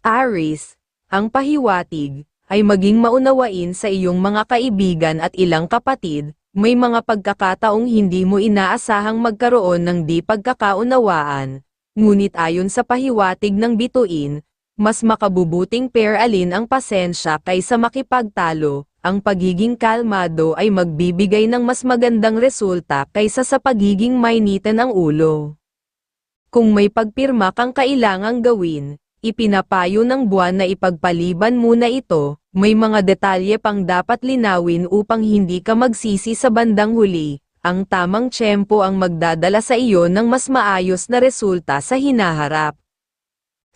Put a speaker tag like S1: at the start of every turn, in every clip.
S1: Aris, ang pahiwatig, ay maging maunawain sa iyong mga kaibigan at ilang kapatid, may mga pagkakataong hindi mo inaasahang magkaroon ng di pagkakaunawaan, ngunit ayon sa pahiwatig ng bituin, mas makabubuting pair alin ang pasensya kaysa makipagtalo, ang pagiging kalmado ay magbibigay ng mas magandang resulta kaysa sa pagiging mainitan ang ulo. Kung may pagpirma kang kailangang gawin, ipinapayo ng buwan na ipagpaliban muna ito, may mga detalye pang dapat linawin upang hindi ka magsisi sa bandang huli, ang tamang tiyempo ang magdadala sa iyo ng mas maayos na resulta sa hinaharap.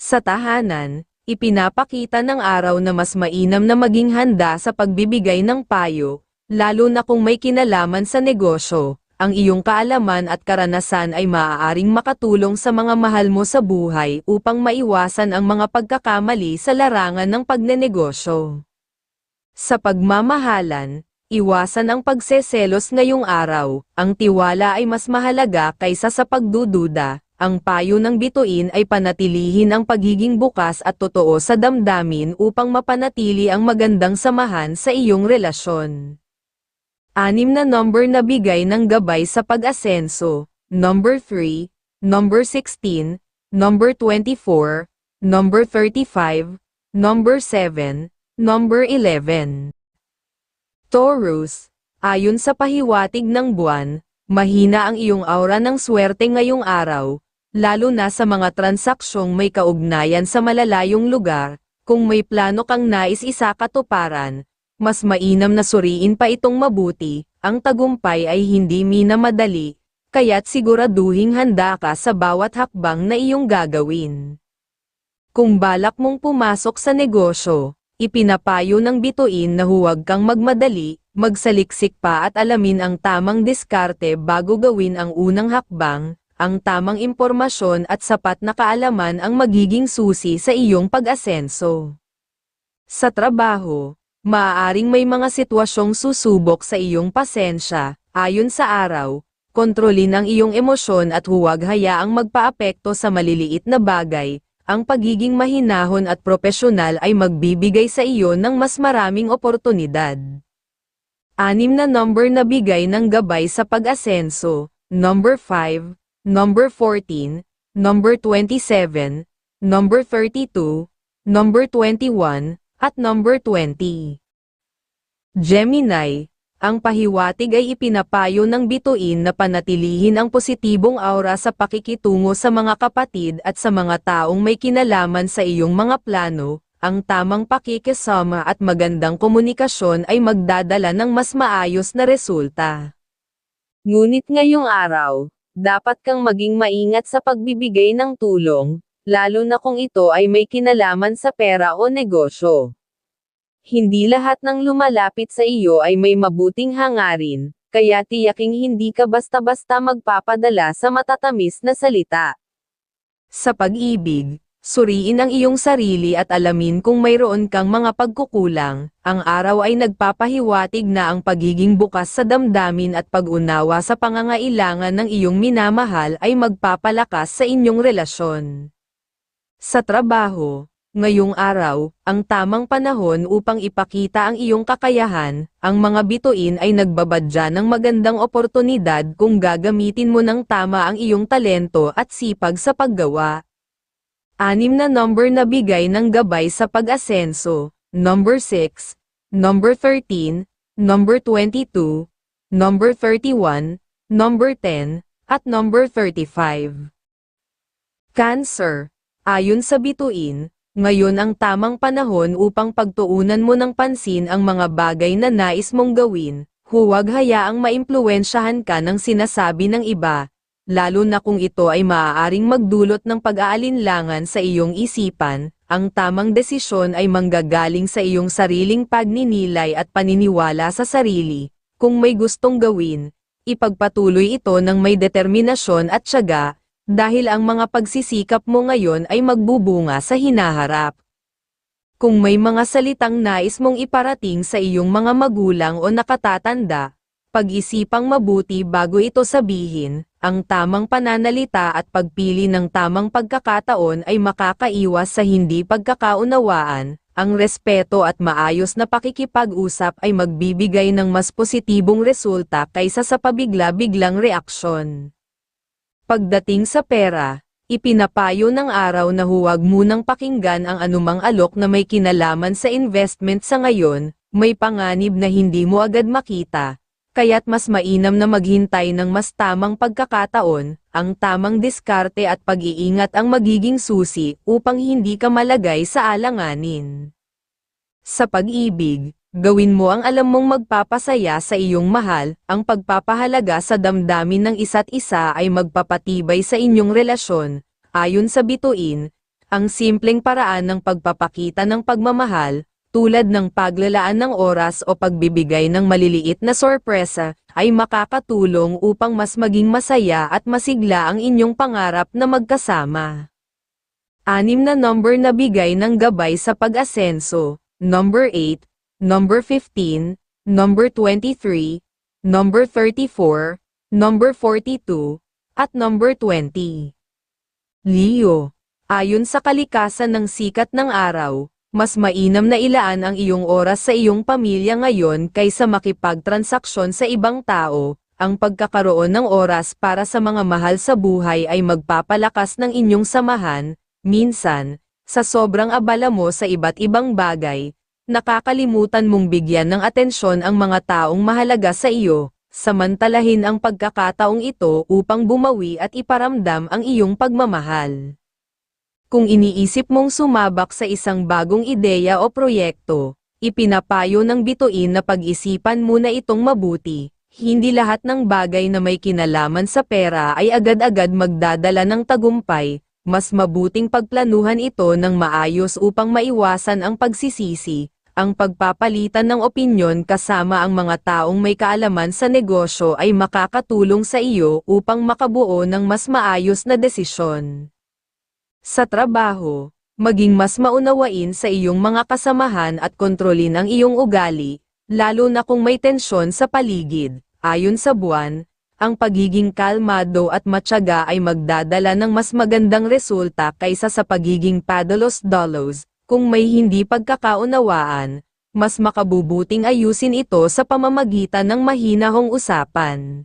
S1: Sa tahanan, ipinapakita ng araw na mas mainam na maging handa sa pagbibigay ng payo, lalo na kung may kinalaman sa negosyo, ang iyong kaalaman at karanasan ay maaaring makatulong sa mga mahal mo sa buhay upang maiwasan ang mga pagkakamali sa larangan ng pagnenegosyo. Sa pagmamahalan, iwasan ang pagseselos ngayong araw, ang tiwala ay mas mahalaga kaysa sa pagdududa, ang payo ng bituin ay panatilihin ang pagiging bukas at totoo sa damdamin upang mapanatili ang magandang samahan sa iyong relasyon. Anim na number na bigay ng gabay sa pag-asenso, number 3, number 16, number 24, number 35, number 7, number 11. Taurus, ayon sa pahiwatig ng buwan, mahina ang iyong aura ng swerte ngayong araw, lalo na sa mga transaksyong may kaugnayan sa malalayong lugar, kung may plano kang nais isakatuparan, mas mainam na suriin pa itong mabuti, ang tagumpay ay hindi minamadali, kaya't siguraduhing handa ka sa bawat hakbang na iyong gagawin. Kung balak mong pumasok sa negosyo, ipinapayo ng bituin na huwag kang magmadali, magsaliksik pa at alamin ang tamang diskarte bago gawin ang unang hakbang, ang tamang impormasyon at sapat na kaalaman ang magiging susi sa iyong pag-asenso. Sa trabaho, maaaring may mga sitwasyong susubok sa iyong pasensya, ayon sa araw, kontrolin ang iyong emosyon at huwag hayaang magpaapekto sa maliliit na bagay, ang pagiging mahinahon at propesyonal ay magbibigay sa iyo ng mas maraming oportunidad. Anim na number na bigay ng gabay sa pag-asenso, number 5, number 14, number 27, number 32, number 21, at number 20. Gemini, ang pahiwatig ay ipinapayo ng bituin na panatilihin ang positibong aura sa pakikitungo sa mga kapatid at sa mga taong may kinalaman sa iyong mga plano, ang tamang pakikisama at magandang komunikasyon ay magdadala ng mas maayos na resulta. Ngunit ngayong araw, dapat kang maging maingat sa pagbibigay ng tulong, lalo na kung ito ay may kinalaman sa pera o negosyo. Hindi lahat ng lumalapit sa iyo ay may mabuting hangarin, kaya tiyaking hindi ka basta-basta magpapadala sa matatamis na salita. Sa pag-ibig, suriin ang iyong sarili at alamin kung mayroon kang mga pagkukulang, ang araw ay nagpapahiwatig na ang pagiging bukas sa damdamin at pag-unawa sa pangangailangan ng iyong minamahal ay magpapalakas sa inyong relasyon. Sa trabaho, ngayong araw, ang tamang panahon upang ipakita ang iyong kakayahan, ang mga bituin ay nagbabadya ng magandang oportunidad kung gagamitin mo ng tama ang iyong talento at sipag sa paggawa. Anim na number na bigay ng gabay sa pag-asenso, number 6, number 13, number 22, number 31, number 10, at number 35. Cancer, ayon sa bituin, ngayon ang tamang panahon upang pagtuunan mo ng pansin ang mga bagay na nais mong gawin, huwag hayaang maimpluwensyahan ka ng sinasabi ng iba, lalo na kung ito ay maaaring magdulot ng pag-aalinlangan sa iyong isipan, ang tamang desisyon ay manggagaling sa iyong sariling pagninilay at paniniwala sa sarili, kung may gustong gawin, ipagpatuloy ito ng may determinasyon at tiyaga, dahil ang mga pagsisikap mo ngayon ay magbubunga sa hinaharap. Kung may mga salitang nais mong iparating sa iyong mga magulang o nakatatanda, Pag-isipang mabuti bago ito sabihin, ang tamang pananalita at pagpili ng tamang pagkakataon ay makakaiwas sa hindi pagkakaunawaan, ang respeto at maayos na pakikipag-usap ay magbibigay ng mas positibong resulta kaysa sa pabigla-biglang reaksyon. Pagdating sa pera, ipinapayo ng araw na huwag munang pakinggan ang anumang alok na may kinalaman sa investment sa ngayon, may panganib na hindi mo agad makita, kaya't mas mainam na maghintay ng mas tamang pagkakataon, ang tamang diskarte at pag-iingat ang magiging susi upang hindi ka malagay sa alanganin. Sa pag-ibig, gawin mo ang alam mong magpapasaya sa iyong mahal, ang pagpapahalaga sa damdamin ng isa't isa ay magpapatibay sa inyong relasyon, ayon sa bituin, ang simpleng paraan ng pagpapakita ng pagmamahal, tulad ng paglalaan ng oras o pagbibigay ng maliliit na sorpresa, ay makakatulong upang mas maging masaya at masigla ang inyong pangarap na magkasama. Anim na number na bigay ng gabay sa pag-asenso, number 8, number 15, number 23, number 34, number 42, at number 20. Leo, ayon sa kalikasan ng sikat ng araw, mas mainam na ilaan ang iyong oras sa iyong pamilya ngayon kaysa makipagtransaksyon sa ibang tao. Ang pagkakaroon ng oras para sa mga mahal sa buhay ay magpapalakas ng inyong samahan, minsan, sa sobrang abala mo sa iba't ibang bagay, nakakalimutan mong bigyan ng atensyon ang mga taong mahalaga sa iyo, samantalahin ang pagkakataong ito upang bumawi at iparamdam ang iyong pagmamahal. Kung iniisip mong sumabak sa isang bagong ideya o proyekto, ipinapayo ng bituin na pag-isipan muna itong mabuti. Hindi lahat ng bagay na may kinalaman sa pera ay agad-agad magdadala ng tagumpay, mas mabuting pagplanuhan ito ng maayos upang maiwasan ang pagsisisi, ang pagpapalitan ng opinyon kasama ang mga taong may kaalaman sa negosyo ay makakatulong sa iyo upang makabuo ng mas maayos na desisyon. Sa trabaho, maging mas maunawain sa iyong mga kasamahan at kontrolin ang iyong ugali, lalo na kung may tensyon sa paligid. Ayon sa buwan, ang pagiging kalmado at matyaga ay magdadala ng mas magandang resulta kaysa sa pagiging padalos-dalos. Kung may hindi pagkakaunawaan, mas makabubuting ayusin ito sa pamamagitan ng mahinahong usapan.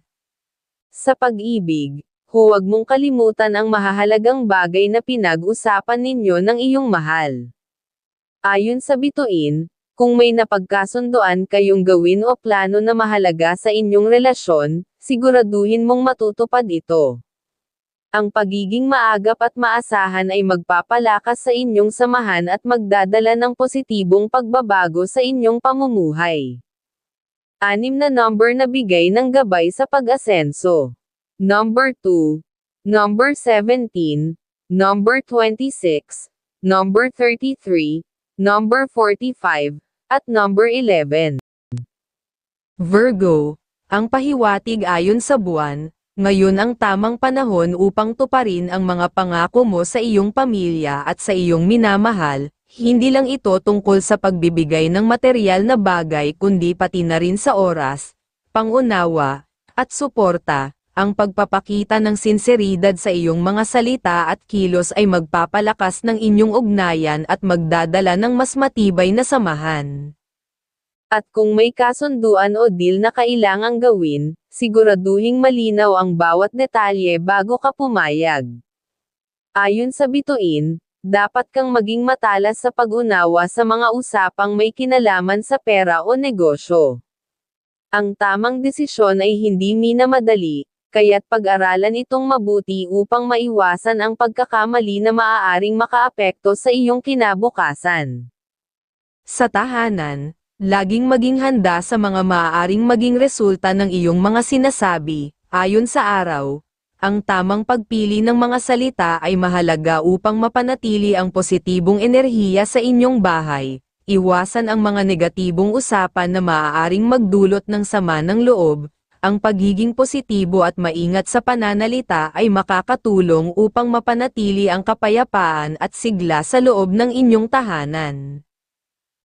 S1: Sa pag-ibig, huwag mong kalimutan ang mahahalagang bagay na pinag-usapan ninyo ng iyong mahal. Ayon sa bituin, kung may napagkasundoan kayong gawin o plano na mahalaga sa inyong relasyon, siguraduhin mong matutupad ito. Ang pagiging maagap at maasahan ay magpapalakas sa inyong samahan at magdadala ng positibong pagbabago sa inyong pamumuhay. Anim na number na bigay ng gabay sa pag-asenso. Number 2, Number 17, Number 26, Number 33, Number 45, at Number 11. Virgo, ang pahiwatig ayon sa buwan, ngayon ang tamang panahon upang tuparin ang mga pangako mo sa iyong pamilya at sa iyong minamahal, hindi lang ito tungkol sa pagbibigay ng material na bagay kundi pati na rin sa oras, pangunawa, at suporta, ang pagpapakita ng sinseridad sa iyong mga salita at kilos ay magpapalakas ng inyong ugnayan at magdadala ng mas matibay na samahan. At kung may kasunduan o deal na kailangang gawin, siguraduhing malinaw ang bawat detalye bago ka pumayag. Ayon sa bituin, dapat kang maging matalas sa pag-unawa sa mga usapang may kinalaman sa pera o negosyo. Ang tamang desisyon ay hindi minamadali, kaya't pag-aralan itong mabuti upang maiwasan ang pagkakamali na maaaring makaapekto sa iyong kinabukasan. Sa tahanan, laging maging handa sa mga maaaring maging resulta ng iyong mga sinasabi, ayon sa araw. Ang tamang pagpili ng mga salita ay mahalaga upang mapanatili ang positibong enerhiya sa inyong bahay. Iwasan ang mga negatibong usapan na maaaring magdulot ng sama ng loob, ang pagiging positibo at maingat sa pananalita ay makakatulong upang mapanatili ang kapayapaan at sigla sa loob ng inyong tahanan.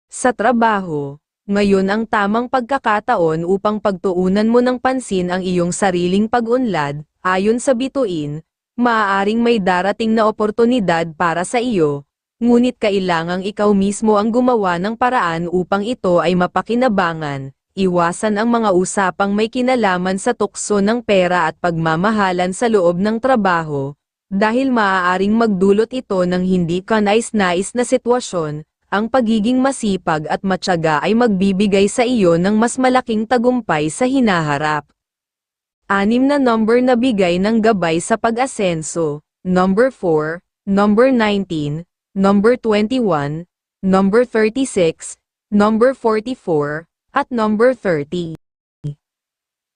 S1: Sa trabaho, ngayon ang tamang pagkakataon upang pagtuunan mo ng pansin ang iyong sariling pag-unlad, ayon sa bituin, maaaring may darating na oportunidad para sa iyo, ngunit kailangang ikaw mismo ang gumawa ng paraan upang ito ay mapakinabangan, iwasan ang mga usapang may kinalaman sa tukso ng pera at pagmamahalan sa loob ng trabaho, dahil maaaring magdulot ito ng hindi kanais-nais na sitwasyon, ang pagiging masipag at matyaga ay magbibigay sa iyo ng mas malaking tagumpay sa hinaharap. Anim na number na bigay ng gabay sa pag-asenso, number 4, number 19, number 21, number 36, number 44, at number 30.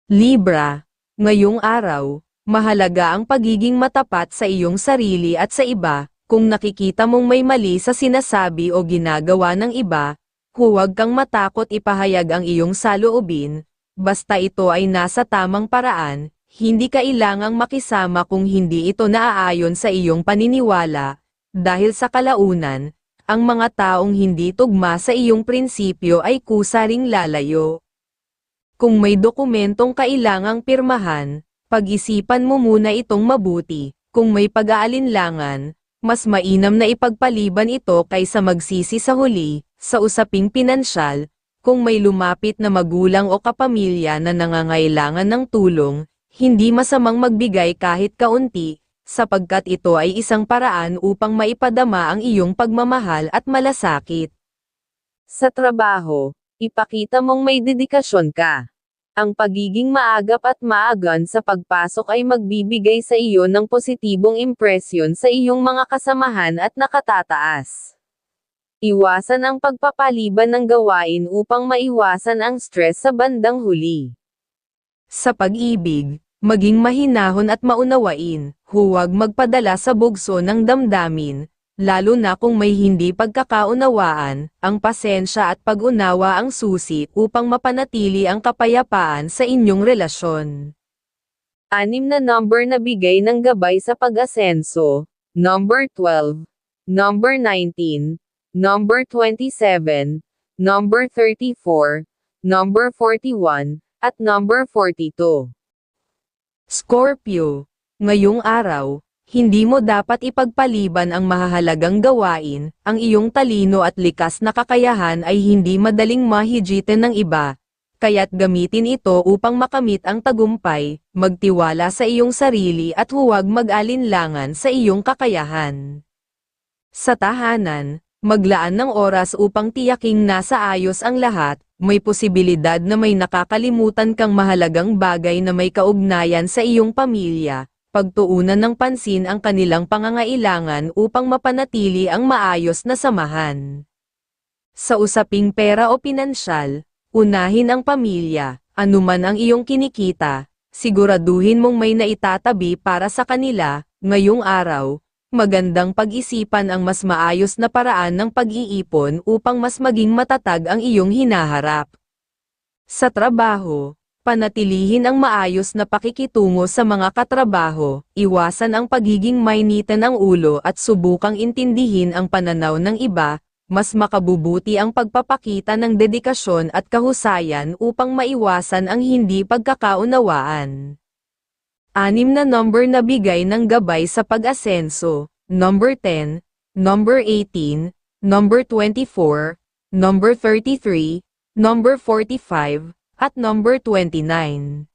S1: Libra, ngayong araw, mahalaga ang pagiging matapat sa iyong sarili at sa iba, kung nakikita mong may mali sa sinasabi o ginagawa ng iba, huwag kang matakot ipahayag ang iyong saloobin, basta ito ay nasa tamang paraan, hindi kailangang makisama kung hindi ito naaayon sa iyong paniniwala, dahil sa kalaunan, ang mga taong hindi tugma sa iyong prinsipyo ay kusaring lalayo. Kung may dokumentong kailangang pirmahan, pag-isipan mo muna itong mabuti, kung may pag-aalinlangan, mas mainam na ipagpaliban ito kaysa magsisi sa huli, sa usaping pinansyal, kung may lumapit na magulang o kapamilya na nangangailangan ng tulong, hindi masamang magbigay kahit kaunti, sapagkat ito ay isang paraan upang maipadama ang iyong pagmamahal at malasakit. Sa trabaho, ipakita mong may dedikasyon ka. Ang pagiging maagap at maagan sa pagpasok ay magbibigay sa iyo ng positibong impresyon sa iyong mga kasamahan at nakatataas. Iwasan ang pagpapaliban ng gawain upang maiwasan ang stress sa bandang huli. Sa pag-ibig, maging mahinahon at maunawain, huwag magpadala sa bugso ng damdamin, lalo na kung may hindi pagkakaunawaan, ang pasensya at pag-unawa ang susi upang mapanatili ang kapayapaan sa inyong relasyon. Anim na number na bigay ng gabay sa pag-asenso, number 12, number 19, number 27, number 34, number 41, at number 42. Scorpio, ngayong araw, hindi mo dapat ipagpaliban ang mahahalagang gawain, ang iyong talino at likas na kakayahan ay hindi madaling mahijitin ng iba, kaya't gamitin ito upang makamit ang tagumpay, magtiwala sa iyong sarili at huwag mag-alinlangan sa iyong kakayahan. Sa tahanan, maglaan ng oras upang tiyaking nasa ayos ang lahat, may posibilidad na may nakakalimutan kang mahalagang bagay na may kaugnayan sa iyong pamilya, pagtuunan ng pansin ang kanilang pangangailangan upang mapanatili ang maayos na samahan. Sa usaping pera o pinansyal, unahin ang pamilya, anuman ang iyong kinikita, siguraduhin mong may naitatabi para sa kanila, ngayong araw, magandang pag-isipan ang mas maayos na paraan ng pag-iipon upang mas maging matatag ang iyong hinaharap. Sa trabaho, panatilihin ang maayos na pakikitungo sa mga katrabaho, iwasan ang pagiging mainitan ng ulo at subukang intindihin ang pananaw ng iba, mas makabubuti ang pagpapakita ng dedikasyon at kahusayan upang maiwasan ang hindi pagkakaunawaan. Anim na number na bigay ng gabay sa pag-asenso, number 10, number 18, number 24, number 33, number 45, at number 29.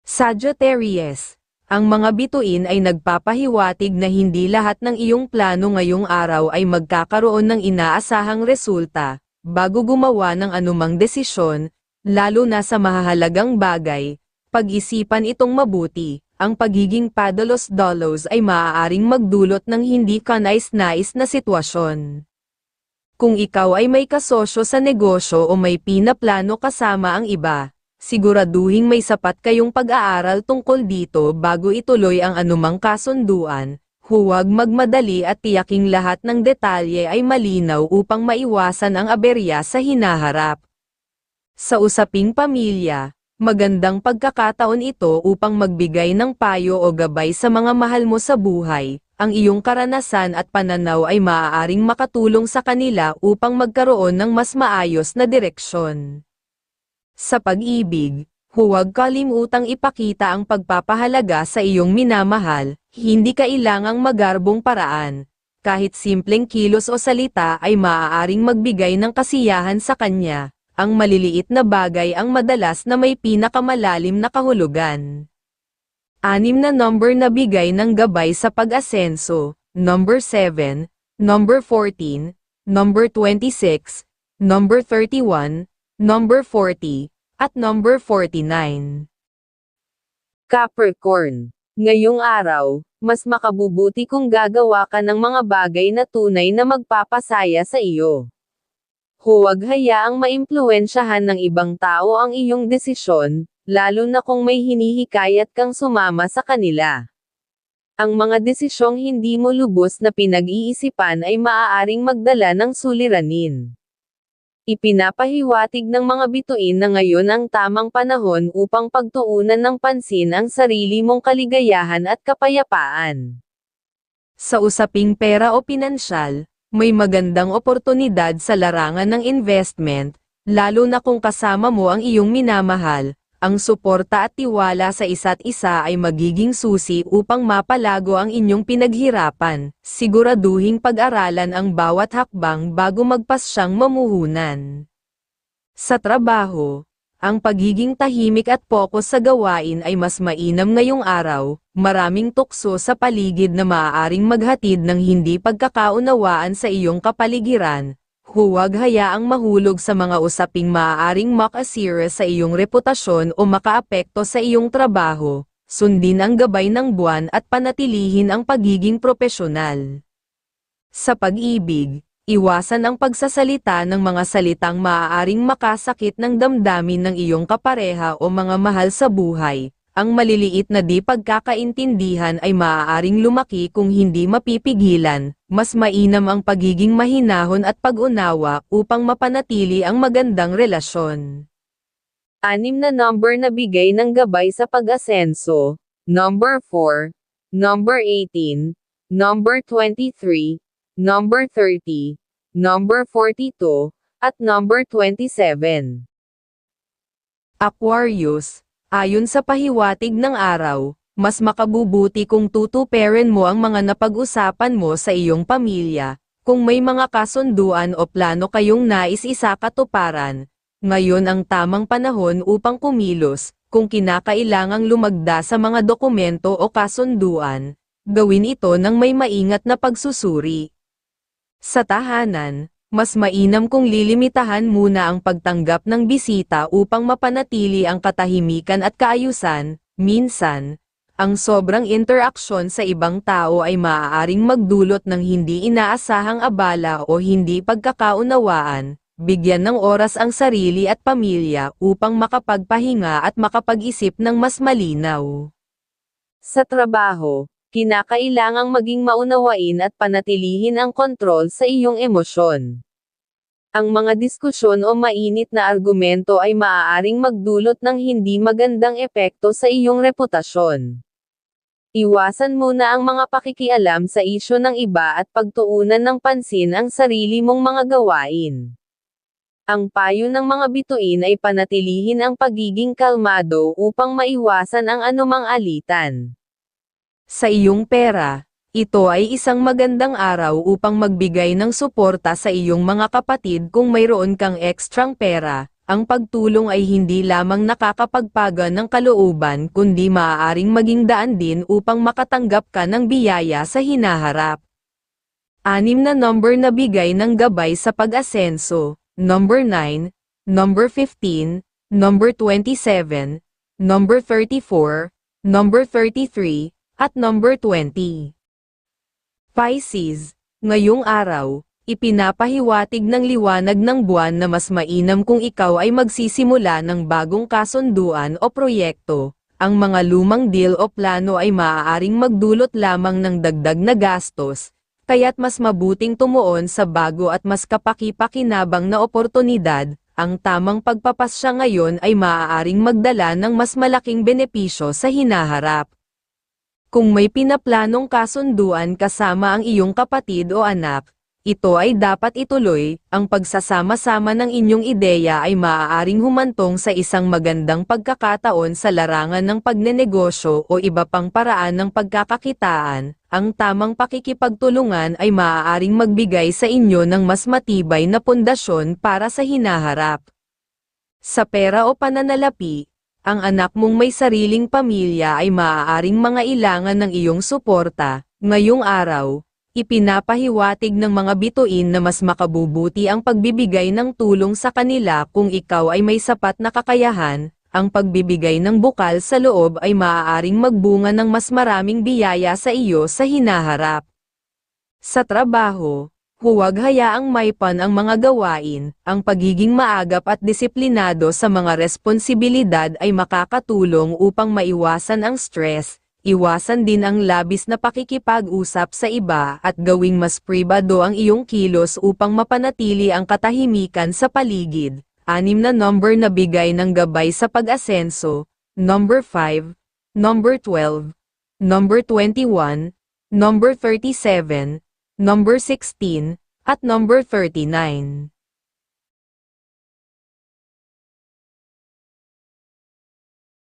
S1: Sagittarius, ang mga bituin ay nagpapahiwatig na hindi lahat ng iyong plano ngayong araw ay magkakaroon ng inaasahang resulta, bago gumawa ng anumang desisyon, lalo na sa mahahalagang bagay, pag-isipan itong mabuti, ang pagiging padalos-dolos ay maaaring magdulot ng hindi kanais-nais na sitwasyon. Kung ikaw ay may kasosyo sa negosyo o may pinaplano kasama ang iba, siguraduhing may sapat kayong pag-aaral tungkol dito bago ituloy ang anumang kasunduan, huwag magmadali at tiyaking lahat ng detalye ay malinaw upang maiwasan ang aberya sa hinaharap. Sa usaping pamilya, magandang pagkakataon ito upang magbigay ng payo o gabay sa mga mahal mo sa buhay, ang iyong karanasan at pananaw ay maaaring makatulong sa kanila upang magkaroon ng mas maayos na direksyon. Sa pag-ibig, huwag kalimutang ipakita ang pagpapahalaga sa iyong minamahal, hindi kailangang magarbong paraan. Kahit simpleng kilos o salita ay maaaring magbigay ng kasiyahan sa kanya, ang maliliit na bagay ang madalas na may pinakamalalim na kahulugan. Anim na number na bigay ng gabay sa pag-asenso, number 7, number 14, number 26, number 31, number 40, at number 49. Capricorn, ngayong araw, mas makabubuti kung gagawa ka ng mga bagay na tunay na magpapasaya sa iyo. Huwag hayaang maimpluwensyahan ng ibang tao ang iyong desisyon, lalo na kung may hinihikayat kang sumama sa kanila. Ang mga desisyong hindi mo lubos na pinag-iisipan ay maaaring magdala ng suliranin. Ipinapahiwatig ng mga bituin na ngayon ang tamang panahon upang pagtuunan ng pansin ang sarili mong kaligayahan at kapayapaan. Sa usaping pera o pinansyal, may magandang oportunidad sa larangan ng investment, lalo na kung kasama mo ang iyong minamahal, ang suporta at tiwala sa isa't isa ay magiging susi upang mapalago ang inyong pinaghirapan. Siguraduhing pag-aralan ang bawat hakbang bago magpasyang mamuhunan. Sa trabaho, ang pagiging tahimik at pokus sa gawain ay mas mainam ngayong araw, maraming tukso sa paligid na maaaring maghatid ng hindi pagkakaunawaan sa iyong kapaligiran, Huwag hayaang mahulog sa mga usaping maaaring makasira sa iyong reputasyon o makaapekto sa iyong trabaho. Sundin ang gabay ng buwan at panatilihin ang pagiging propesyonal. Sa pag-ibig, iwasan ang pagsasalita ng mga salitang maaaring makasakit ng damdamin ng iyong kapareha o mga mahal sa buhay, ang maliliit na di pagkakaintindihan ay maaaring lumaki kung hindi mapipigilan, mas mainam ang pagiging mahinahon at pag-unawa upang mapanatili ang magandang relasyon. Anim na number na bigay ng gabay sa pag-asenso, number 4, number 18, number 23, number 30, number 42, at number 27. Aquarius, Ayon sa pahiwatig ng araw, mas makabubuti kung tutuperin mo ang mga napag-usapan mo sa iyong pamilya, kung may mga kasunduan o plano kayong nais isakatuparan. Ngayon ang tamang panahon upang kumilos, kung kinakailangang lumagda sa mga dokumento o kasunduan, gawin ito ng may maingat na pagsusuri. Sa tahanan, mas mainam kung lilimitahan muna ang pagtanggap ng bisita upang mapanatili ang katahimikan at kaayusan, minsan, ang sobrang interaksyon sa ibang tao ay maaaring magdulot ng hindi inaasahang abala o hindi pagkakaunawaan, bigyan ng oras ang sarili at pamilya upang makapagpahinga at makapag-isip ng mas malinaw. Sa trabaho, kinakailangang maging maunawain at panatilihin ang kontrol sa iyong emosyon. Ang mga diskusyon o mainit na argumento ay maaaring magdulot ng hindi magandang epekto sa iyong reputasyon. Iwasan muna ang mga pakikialam sa isyo ng iba at pagtuunan ng pansin ang sarili mong mga gawain. Ang payo ng mga bituin ay panatilihin ang pagiging kalmado upang maiwasan ang anumang alitan. Sa iyong pera, ito ay isang magandang araw upang magbigay ng suporta sa iyong mga kapatid kung mayroon kang ekstrang pera. Ang pagtulong ay hindi lamang nakakapagpaga ng kalooban kundi maaaring maging daan din upang makatanggap ka ng biyaya sa hinaharap. Anim na number na bigay ng gabay sa pag-asenso, number 9, number 15, number 27, number 34, number 33, at number 20. Pisces, ngayong araw, ipinapahiwatig ng liwanag ng buwan na mas mainam kung ikaw ay magsisimula ng bagong kasunduan o proyekto. Ang mga lumang deal o plano ay maaaring magdulot lamang ng dagdag na gastos, kaya't mas mabuting tumuon sa bago at mas kapaki-pakinabang na oportunidad, ang tamang pagpapasya ngayon ay maaaring magdala ng mas malaking benepisyo sa hinaharap. Kung may pinaplanong kasunduan kasama ang iyong kapatid o anak, ito ay dapat ituloy, ang pagsasama-sama ng inyong ideya ay maaaring humantong sa isang magandang pagkakataon sa larangan ng pagnenegosyo o iba pang paraan ng pagkakakitaan, ang tamang pakikipagtulungan ay maaaring magbigay sa inyo ng mas matibay na pundasyon para sa hinaharap. Sa pera o pananalapi, ang anak mong may sariling pamilya ay maaaring mga ilangan ng iyong suporta, ngayong araw, ipinapahiwatig ng mga bituin na mas makabubuti ang pagbibigay ng tulong sa kanila kung ikaw ay may sapat na kakayahan, ang pagbibigay ng bukal sa loob ay maaaring magbunga ng mas maraming biyaya sa iyo sa hinaharap. Sa trabaho, huwag hayaang maipan ang mga gawain, ang pagiging maagap at disiplinado sa mga responsibilidad ay makakatulong upang maiwasan ang stress, iwasan din ang labis na pakikipag-usap sa iba at gawing mas pribado ang iyong kilos upang mapanatili ang katahimikan sa paligid. Anim na number na bigay ng gabay sa pag-asenso, number 5, number 12, number 21, number 37, number 16, at number 39.